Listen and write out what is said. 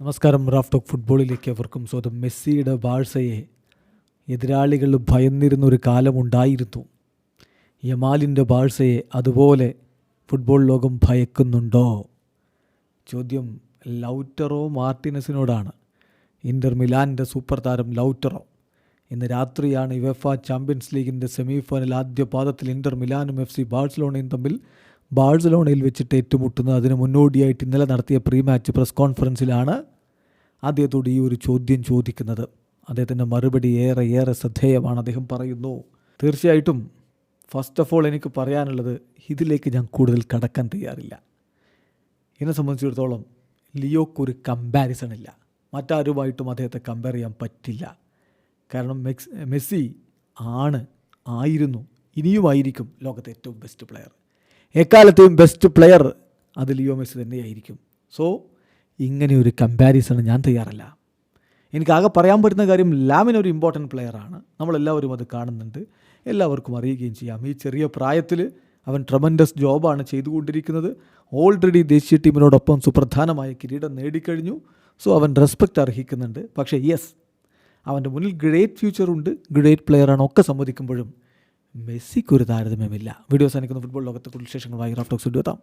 നമസ്കാരം Raf talk ഫുട്ബോളിലേക്ക് അവർക്കും സ്വന്തം മെസ്സിയുടെ ബാഴ്സയെ എതിരാളികൾ ഭയന്നിരുന്ന ഒരു കാലമുണ്ടായിരുന്നു. യമാലിന്റെ ബാഴ്സയെ അതുപോലെ ഫുട്ബോൾ ലോകം ഭയക്കുന്നുണ്ടോ? ചോദ്യം ലൗറ്ററോ മാർട്ടിനസിനോടാണ് ഇന്റർ മിലാന്റെ സൂപ്പർ താരം ലൗറ്ററോ. ഇന്ന് രാത്രിയാണ് യുവഫ ചാമ്പ്യൻസ് ലീഗിന്റെ സെമി ഫൈനൽ ആദ്യ പാദത്തിൽ ഇന്റർ മിലാനും എഫ് സി ബാഴ്സലോണയും തമ്മിൽ ബാഴ്സലോണയിൽ വെച്ചിട്ട് ഏറ്റുമുട്ടുന്ന അതിന് മുന്നോടിയായിട്ട് ഇന്നലെ നടത്തിയ പ്രീ മാച്ച് പ്രസ് കോൺഫറൻസിലാണ് അദ്ദേഹത്തോട് ഈ ഒരു ചോദ്യം ചോദിക്കുന്നത്. അദ്ദേഹത്തിന്റെ മറുപടി ഏറെ ഏറെ ശ്രദ്ധേയമാണ് അദ്ദേഹം പറയുന്നു. തീർച്ചയായിട്ടും ഫസ്റ്റ് ഓഫ് ഓൾ എനിക്ക് പറയാനുള്ളത് ഇതിലേക്ക് ഞാൻ കൂടുതൽ കടക്കാൻ തയ്യാറില്ല. എന്നെ സംബന്ധിച്ചിടത്തോളം ലിയോക്കൊരു കമ്പാരിസൺ ഇല്ല. മറ്റാരുമായിട്ടും അദ്ദേഹത്തെ കമ്പയർ ചെയ്യാൻ പറ്റില്ല. കാരണം മെക്സ് മെസ്സി ആണ് ആയിരുന്നു ഇനിയുമായിരിക്കും ലോകത്തെ ഏറ്റവും ബെസ്റ്റ് പ്ലെയർ എക്കാലത്തെയും ബെസ്റ്റ് പ്ലെയർ അത് ലിയോ മെസ്സി തന്നെയായിരിക്കും. സോ ഇങ്ങനെ ഒരു കമ്പാരിസൺ ഞാൻ തയ്യാറല്ല. എനിക്കാകെ പറയാൻ പറ്റുന്ന കാര്യം ലാമിൻ ഒരു ഇമ്പോർട്ടന്റ് പ്ലെയറാണ് നമ്മളെല്ലാവരും അത് കാണുന്നുണ്ട്. എല്ലാവർക്കും അറിയുകയും ചെയ്യാം. ഈ ചെറിയ പ്രായത്തിൽ അവൻ ട്രമൻഡസ് ജോബാണ് ചെയ്തുകൊണ്ടിരിക്കുന്നത്. ഓൾറെഡി ദേശീയ ടീമിനോടൊപ്പം സുപ്രധാനമായ കിരീടം നേടിക്കഴിഞ്ഞു. സോ അവൻ റെസ്പെക്റ്റ് അർഹിക്കുന്നുണ്ട്. പക്ഷേ യെസ് അവന്റെ മുന്നിൽ ഗ്രേറ്റ് ഫ്യൂച്ചറുണ്ട് ഗ്രേറ്റ് പ്ലെയറാണ് ഒക്കെ സമ്മതിക്കുമ്പോഴും മെസ്സിക്കൊരു താരതമ്യമില്ല. വീഡിയോസ് അനുക്കുന്ന ഫുട്ബോൾ ലോകത്തെ കൂടുതൽ വിശേഷങ്ങളുമായി ടോക്സ് എത്താം.